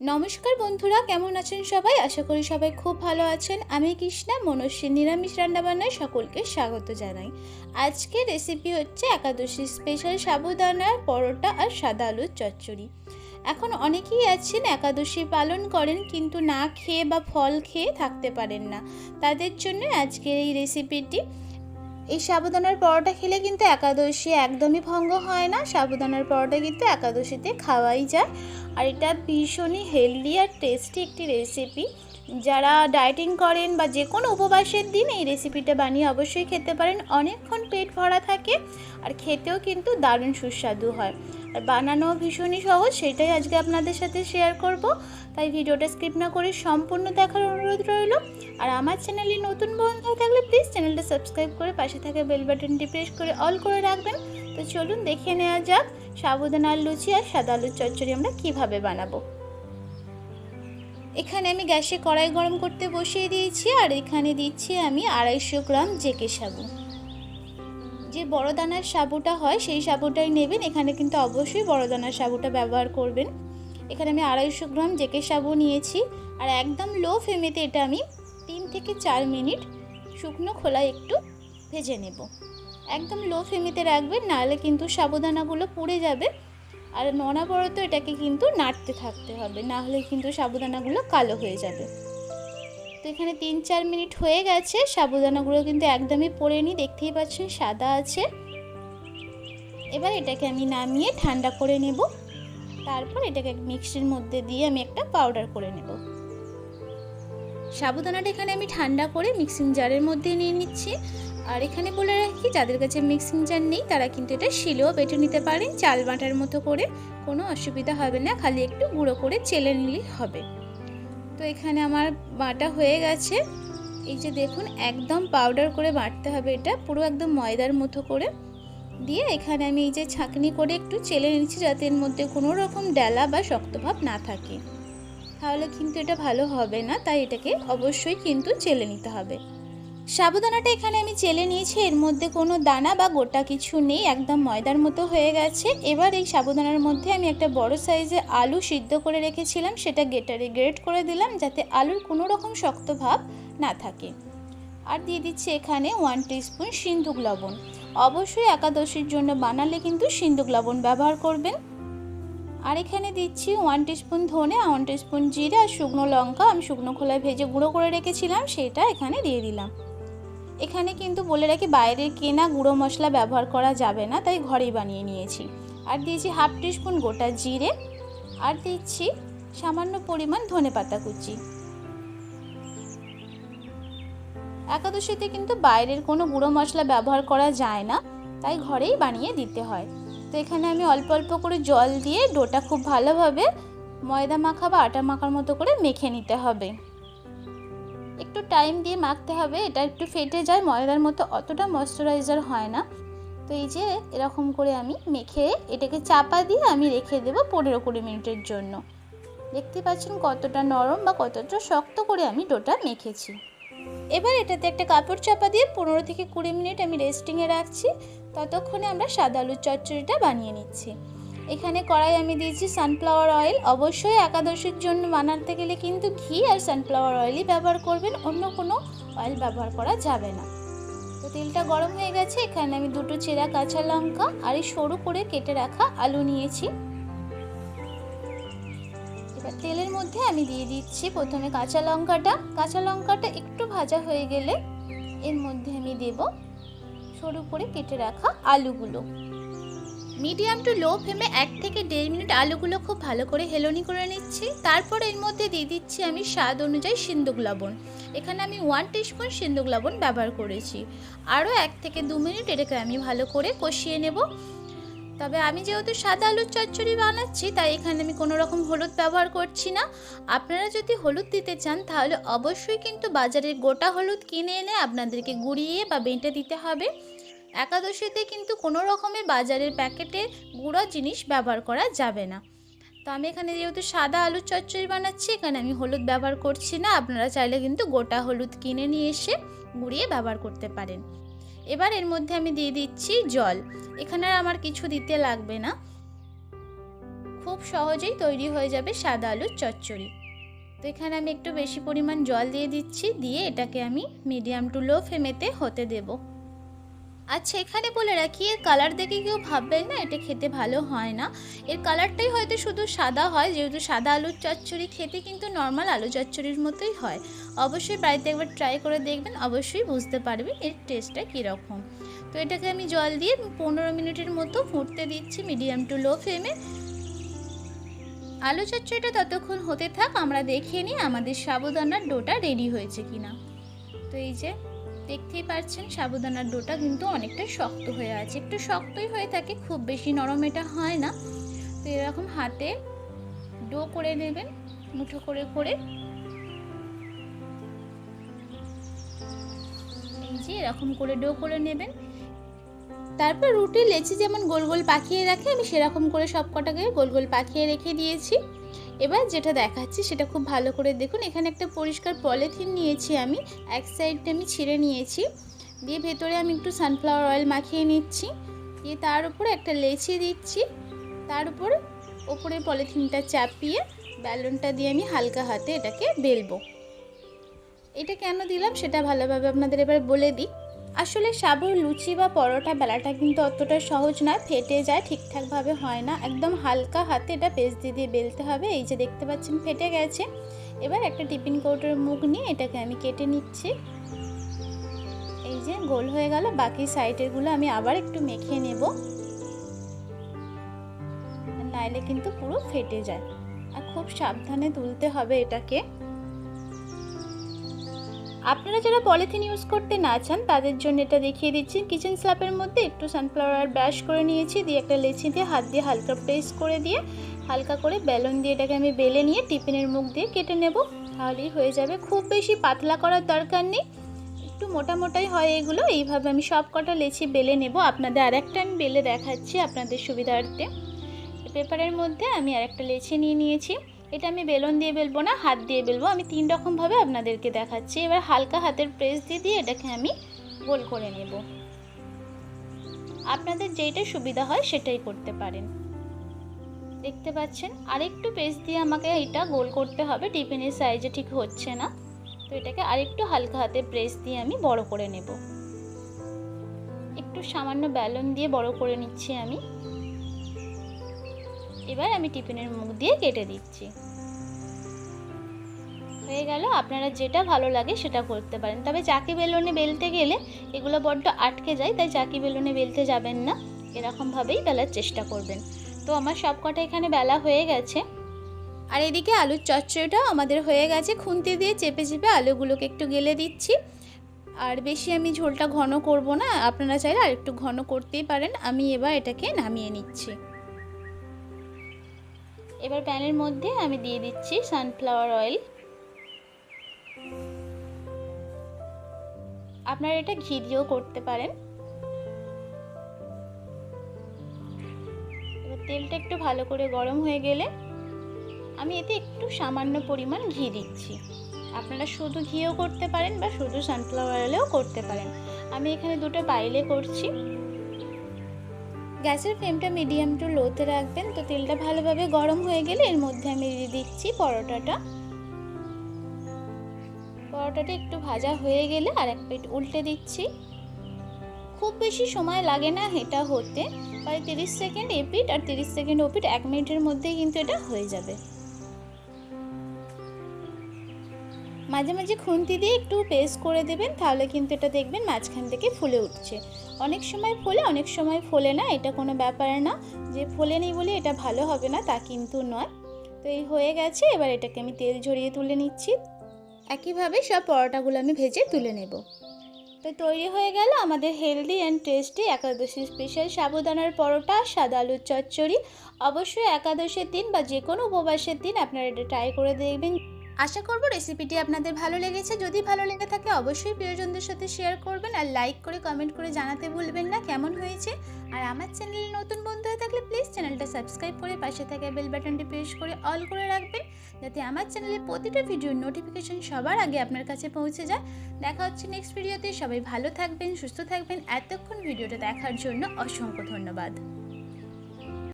নমস্কার বন্ধুরা, কেমন আছেন সবাই? আশা করি সবাই খুব ভালো আছেন। আমি কৃষ্ণা, মনস্বী নিরামিষ রান্নাবান্নায় সকলকে স্বাগত জানাই। আজকে রেসিপি হচ্ছে একাদশী স্পেশাল সাবুদানার পরোটা আর সাদা আলুর চচ্চড়ি। এখন অনেকেই আছেন একাদশী পালন করেন কিন্তু না খেয়ে বা ফল খেয়ে থাকতে পারেন না। তাদের জন্য আজকের এই রেসিপিটি এই সাবুদানার পরোটা খেলে কিন্তু একাদশী একদমই ভঙ্গ হয় না। সাবুদানার পরোটা কিন্তু একাদশীতে খাওয়াই যায়। আর এটা ভীষণই হেলদি আর টেস্টি একটি রেসিপি যারা ডায়েটিং করেন বা যে কোনো উপবাসের দিন এই রেসিপিটা বানিয়ে অবশ্যই খেতে পারেন। অনেকক্ষণ পেট ভরা থাকে আর খেতেও কিন্তু দারুণ সুস্বাদু হয়। আর বানানো ভীষণই সহজ, সেটাই আজকে আপনাদের সাথে শেয়ার করব। তাই ভিডিওটা স্কিপ না করে সম্পূর্ণ দেখার অনুরোধ রইল। আর আমার চ্যানেলে নতুন বন্ধু থাকলে প্লিজ চ্যানেলটা সাবস্ক্রাইব করে পাশে থাকা বেল বাটনটি প্রেস করে অল করে রাখবেন। তো চলুন দেখে নেওয়া যাক সাবুদানার লুচি আর সাদা আলুর চচ্চড়ি আমরা কীভাবে বানাবো। এখানে আমি গ্যাসে কড়াই গরম করতে বসিয়ে দিয়েছি আর এখানে দিচ্ছি আমি আড়াইশো গ্রাম জেকে সাবু। যে বড় দানার সাবুটা হয় সেই সাবুটাই নেবেন। এখানে কিন্তু অবশ্যই বড় দানার সাবুটা ব্যবহার করবেন। এখানে আমি আড়াইশো গ্রাম জেকে সাবু নিয়েছি আর একদম লো ফ্লেমেতে এটা আমি তিন থেকে চার মিনিট শুকনো খোলায় একটু ভেজে নেব। একদম লো ফ্লেমেতে রাখবেন নাহলে কিন্তু সাবুদানাগুলো পুড়ে যাবে। আর নড়াবড়ত এটাকে কিন্তু নাড়তে থাকতে হবে না হলে কিন্তু সাবুদানাগুলো কালো হয়ে যাবে। তো এখানে তিন চার মিনিট হয়ে গেছে সাবুদানাগুলো কিন্তু একদমই পড়েনি দেখতেই পাচ্ছেন সাদা আছে। এবার এটাকে আমি নামিয়ে ঠান্ডা করে নেব। তারপর এটাকে মিক্সির মধ্যে দিয়ে আমি একটা পাউডার করে নেব। সাবুদানাটা এখানে আমি ঠান্ডা করে মিক্সিং জারের মধ্যে নিয়ে নিচ্ছি। আর এখানে বলে রাখি, যাদের কাছে মিক্সিং জার নেই, তারা কিন্তু এটা শিলেও বেটে নিতে পারেন। চাল বাটার মতো করে কোনো অসুবিধা হবে না, খালি একটু গুঁড়ো করে চেলে নিলেই হবে। তো এখানে আমার বাটা হয়ে গেছে। এই যে দেখুন, একদম পাউডার করে বাটতে হবে এটা, পুরো একদম ময়দার মতো করে। দিয়ে এখানে আমি এই যে ছাঁকনি করে একটু চেলে নিচ্ছি যাতে এর মধ্যে কোনো রকম ডালা বা শক্তভাব না থাকে। তাহলে কিন্তু এটা ভালো হবে না, তাই এটাকে অবশ্যই কিন্তু চেলে নিতে হবে। সাবুদানাটা এখানে আমি চেলে নিয়েছি। এর মধ্যে কোনো দানা বা গোটা কিছু নেই, একদম ময়দার মতো হয়ে গেছে। এবার এই সাবুদানার মধ্যে আমি একটা বড় সাইজে আলু সিদ্ধ করে রেখেছিলাম। সেটা গেটারে গ্রেট করে দিলাম যাতে আলুর কোনো রকম শক্ত ভাব না থাকে। আর দিয়ে দিচ্ছি এখানে ওয়ান টিস্পুন সিন্ধুক লবণ। অবশ্যই একাদশীর জন্য বানালে কিন্তু সিন্ধুক লবণ ব্যবহার করবেন। আর এখানে দিচ্ছি ওয়ান টিস্পুন ধনে ওয়ান টিস্পুন জিরে আর শুকনো লঙ্কা। আমি শুকনো খোলায় ভেজে গুঁড়ো করে রেখেছিলাম, সেটা এখানে দিয়ে দিলাম। এখানে কিন্তু বলে রাখি, বাইরের কেনা গুঁড়ো মশলা ব্যবহার করা যাবে না, তাই ঘরেই বানিয়ে নিয়েছি। আর দিয়েছি হাফ টিস্পুন গোটা জিরে, আর দিচ্ছি সামান্য পরিমাণ ধনে পাতা কুচি। একাদশীতে কিন্তু বাইরের কোনো গুঁড়ো মশলা ব্যবহার করা যায় না, তাই ঘরেই বানিয়ে দিতে হয়। তো এখানে আমি অল্প অল্প করে জল দিয়ে ডোটা খুব ভালোভাবে ময়দা মাখা বা আটা মাখার মতো করে মেখে নিতে হবে। একটু টাইম দিয়ে মাখতে হবে, এটা একটু ফেটে যায়, ময়দার মতো অতটা ময়শ্চারাইজার হয় না। তো এই যে এরকম করে আমি মেখে এটাকে চাপা দিয়ে আমি রেখে দেবো পনেরো কুড়ি মিনিটের জন্য। দেখতে পাচ্ছেন কতটা নরম বা কতটা শক্ত করে আমি ডোটা মেখেছি। এবার এটাতে একটা কাপড় চাপা দিয়ে পনেরো থেকে কুড়ি মিনিট আমি রেস্টিংয়ে রাখছি। ততক্ষণে আমরা সাদা আলুর চচ্চড়িটা বানিয়ে নিচ্ছি। এখানে কড়াই আমি দিয়েছি সানফ্লাওয়ার অয়েল অবশ্যই একাদশীর জন্য বানাতে গেলে কিন্তু ঘি আর সানফ্লাওয়ার অয়েলই ব্যবহার করবেন, অন্য কোনো অয়েল ব্যবহার করা যাবে না। তো তেলটা গরম হয়ে গেছে, এখানে আমি দুটো চেরা কাঁচা লঙ্কা আর এই সরু করে কেটে রাখা আলু নিয়েছি। এবার তেলের মধ্যে আমি দিয়ে দিচ্ছি প্রথমে কাঁচা লঙ্কাটা। কাঁচা লঙ্কাটা একটু ভাজা হয়ে গেলে এর মধ্যে আমি দেব সরু করে কেটে রাখা আলুগুলো। মিডিয়াম টু লো ফ্লেমে এক থেকে দেড় মিনিট আলুগুলো খুব ভালো করে হেলনি করে নিচ্ছি। তারপর এর মধ্যে দিয়ে দিচ্ছি আমি স্বাদ অনুযায়ী সিন্দুক লবণ। এখানে আমি ওয়ান টিস্পুন সিন্দুক লবণ ব্যবহার করেছি। আরও এক থেকে দু মিনিট এটাকে আমি ভালো করে কষিয়ে নেব। তবে আমি যেহেতু সাদা আলুর চচ্চড়ি বানাচ্ছি, তাই এখানে আমি কোনো রকম হলুদ ব্যবহার করছি না। আপনারা যদি হলুদ দিতে চান, তাহলে অবশ্যই কিন্তু বাজারের গোটা হলুদ কিনে এনে আপনাদেরকে গুঁড়িয়ে বা বেঁটে দিতে হবে। একাদশীতে কিন্তু কোনো রকমের বাজারের প্যাকেটে গুঁড়ো জিনিস ব্যবহার করা যাবে না। তো আমি এখানে যেহেতু সাদা আলুর চচ্চড়ি বানাচ্ছি, এখানে আমি হলুদ ব্যবহার করছি না। আপনারা চাইলে কিন্তু গোটা হলুদ কিনে নিয়ে এসে গুঁড়িয়ে ব্যবহার করতে পারেন। এবার এর মধ্যে আমি দিয়ে দিচ্ছি জল। এখানে আর আমার কিছু দিতে লাগবে না। খুব সহজেই তৈরি হয়ে যাবে সাদা আলুর চচ্চড়ি। তো এখানে আমি একটু বেশি পরিমাণ জল দিয়ে দিচ্ছি। দিয়ে এটাকে আমি মিডিয়াম টু লো ফ্লেমেতে হতে দেবো। আচ্ছা এখানে বলে রাখি, এর কালার দেখে কেউ ভাববেন না, এটা খেতে ভালো হয় না। এর কালারটাই হয়তো শুধু সাদা হয়, যেহেতু সাদা আলুর চচ্চড়ি খেতে কিন্তু নর্মাল আলু চচ্চড়ির মতোই হয়। অবশ্যই বাড়িতে একবার ট্রাই করে দেখবেন, অবশ্যই বুঝতে পারবেন এর টেস্টটা কীরকম। তো এটাকে আমি জল দিয়ে পনেরো মিনিটের মতো ফুটতে দিচ্ছি মিডিয়াম টু লো ফ্লেমে আলু চচ্চড়িটা ততক্ষণ হতে থাক, আমরা দেখিয়ে নিই আমাদের সাবুদানার ডোটা রেডি হয়েছে কিনা। তো এই যে দেখতেই পাচ্ছেন সাবুদানার ডোটা কিন্তু অনেকটা শক্ত হয়ে আছে। একটু শক্তই হয়ে থাকে, খুব বেশি নরম এটা হয় না। তো এরকম হাতে ডো করে নেবেন, মুঠো করে করে। এই যে এরকম করে ডো করে নেবেন। তারপর রুটি লেচি যেমন গোল গোল পাকিয়ে রাখে, আমি সেরকম করে সব কটাকে গোল গোল পাকিয়ে রেখে দিয়েছি। এবার যেটা দেখাচ্ছি সেটা খুব ভালো করে দেখুন। এখানে একটা পরিষ্কার পলিথিন নিয়েছি আমি। এক সাইডটা আমি ছিঁড়ে নিয়েছি। দিয়ে ভেতরে আমি একটু সানফ্লাওয়ার অয়েল মাখিয়ে নিচ্ছি। দিয়ে তার উপরে একটা লেচি দিচ্ছি। তার উপর ওপরে পলিথিনটা চাপিয়ে ব্যালনটা দিয়ে আমি হালকা হাতে এটাকে বেলবো। এটা কেন দিলাম সেটা ভালোভাবে আপনাদের এবার বলে দিই। আসলে সাবুর লুচি বা পরোটা বেলাটা কিন্তু অতটা সহজ নয় ফেটে যায়, ঠিকঠাকভাবে হয় না। একদম হালকা হাতে এটা পেস্ট দিয়ে দিয়ে বেলতে হবে। এই যে দেখতে পাচ্ছেন, ফেটে গেছে। এবার একটা টিফিন কৌটোর মুখ নিয়ে এটাকে আমি কেটে নিচ্ছি। এই যে গোল হয়ে গেল, বাকি সাইডেরগুলো আমি আবার একটু মেখে নেব। নাইলে কিন্তু পুরো ফেটে যায়। আর খুব সাবধানে তুলতে হবে এটাকে। আপনারা যারা পলিথিন ইউজ করতে না চান, তাদের জন্য এটা দেখিয়ে দিচ্ছি। কিচেন স্ল্যাপের মধ্যে একটু সানফ্লাওয়ার ব্রাশ করে নিয়েছি, দিয়ে একটা লেচি দিয়ে হাত দিয়ে হালকা প্রেস করে দিয়ে হালকা করে বেলুন দিয়ে এটাকে আমি বেলে নিয়ে টিফিনের মুখ দিয়ে কেটে নেব। তাহলেই হয়ে যাবে। খুব বেশি পাতলা করার দরকার নেই। একটু মোটা মোটাই হয় এগুলো। এইভাবে আমি সব কটা লেচি বেলে নেব। আপনাদের আরেকটা আমি বেলে দেখাচ্ছি আপনাদের সুবিধার্থে। পেপারের মধ্যে আমি আরেকটা লেচি নিয়ে নিয়েছি। এটা আমি বেলুন দিয়ে বেলবো না, হাত দিয়ে বেলবো। আমি তিন রকমভাবে আপনাদেরকে দেখাচ্ছি। এবার হালকা হাতের প্রেস দিয়ে দিয়ে এটাকে আমি গোল করে নেব। আপনাদের যেইটা সুবিধা হয় সেটাই করতে পারেন। দেখতে পাচ্ছেন? আরেকটু পেস দিয়ে আমাকে এটা গোল করতে হবে। টিফিনের সাইজে ঠিক হচ্ছে না। তো এটাকে আরেকটু হালকা হাতে প্রেস দিয়ে আমি বড় করে নেব। একটু সামান্য ব্যালন দিয়ে বড় করে নিচ্ছি আমি। এবার আমি টিফিনের মুখ দিয়ে কেটে দিচ্ছি। হয়ে গেল, আপনারা যেটা ভালো লাগে সেটা করতে পারেন। তবে চাকি বেলুনে বেলতে গেলে এগুলো বড্ড আটকে যায়, তাই চাকি বেলুনে বেলতে যাবেন না। এরকমভাবেই বেলার চেষ্টা করবেন। তো আমার সব কটা এখানে বেলা হয়ে গেছে। আর এদিকে আলুর চচ্চড়িটাও আমাদের হয়ে গেছে। খুন্তি দিয়ে চেপে চেপে আলুগুলোকে একটু গেলে দিচ্ছি। আর বেশি আমি ঝোলটা ঘন করব না। আপনারা চাইলে আর একটু ঘন করতেই পারেন। আমি এবার এটাকে নামিয়ে নিচ্ছি। এবার প্যানের মধ্যে আমি দিয়ে দিচ্ছি সানফ্লাওয়ার অয়েল আপনারা এটা ঘি দিয়েও করতে পারেন। তেলটা একটু ভালো করে গরম হয়ে গেলে আমি এতে একটু সামান্য পরিমাণ ঘি দিচ্ছি। আপনারা শুধু ঘিও করতে পারেন বা শুধু সানফ্লাওয়ার অয়েলেও করতে পারেন। আমি এখানে দুটো বাইলে করছি। গ্যাসের ফ্লেমটা মিডিয়াম টু লোতে রাখবেন। তো তেলটা ভালোভাবে গরম হয়ে গেলে এর মধ্যে আমি দিয়ে দিচ্ছি পরোটাটা। পরোটাটা একটু ভাজা হয়ে গেলে আর এক প্লেট উল্টে দিচ্ছি। খুব বেশি সময় লাগে না এটা হতে। প্রায় তিরিশ সেকেন্ড এপিট আর তিরিশ সেকেন্ড ওপিট এক মিনিটের মধ্যেই কিন্তু এটা হয়ে যাবে। মাঝে মাঝে খুন্তি দিয়ে একটু পেস্ট করে দেবেন, তাহলে কিন্তু এটা দেখবেন মাঝখান থেকে ফুলে উঠছে। অনেক সময় ফোলে, অনেক সময় ফোলে না, এটা কোনো ব্যাপার না। যে ফোলে নেই বলে এটা ভালো হবে না, তা কিন্তু নয়। তো এই হয়ে গেছে, এবার এটাকে আমি তেল ঝরিয়ে তুলে নিচ্ছি। একইভাবে সব পরোটাগুলো আমি ভেজে তুলে নেব। তো তৈরি হয়ে গেল আমাদের healthy and tasty Ekadashi special সাবুদানার পরোটা, সাদা আলুর চচ্চড়ি। অবশ্যই একাদশের দিন বা যে কোনো উপবাসের দিন আপনারা এটা ট্রাই করে দেখবেন। আশা করব রেসিপিটি আপনাদের ভালো লেগেছে। যদি ভালো লেগে থাকে অবশ্যই প্রিয়জনদের সাথে শেয়ার করবেন আর লাইক করে কমেন্ট করে জানাতে ভুলবেন না, কেমন হয়েছে? আর আমার চ্যানেলে নতুন বন্ধু হয়ে থাকলে প্লিজ চ্যানেলটা সাবস্ক্রাইব করে পাশে থাকা বেল বাটনটি প্রেস করে অল করে রাখবেন, যাতে আমার চ্যানেলে প্রতিটা ভিডিওর নোটিফিকেশন সবার আগে আপনার কাছে পৌঁছে যায়। দেখা হচ্ছে নেক্সট ভিডিওতে সবাই ভালো থাকবেন, সুস্থ থাকবেন। এতক্ষণ ভিডিওটা দেখার জন্য অসংখ্য ধন্যবাদ।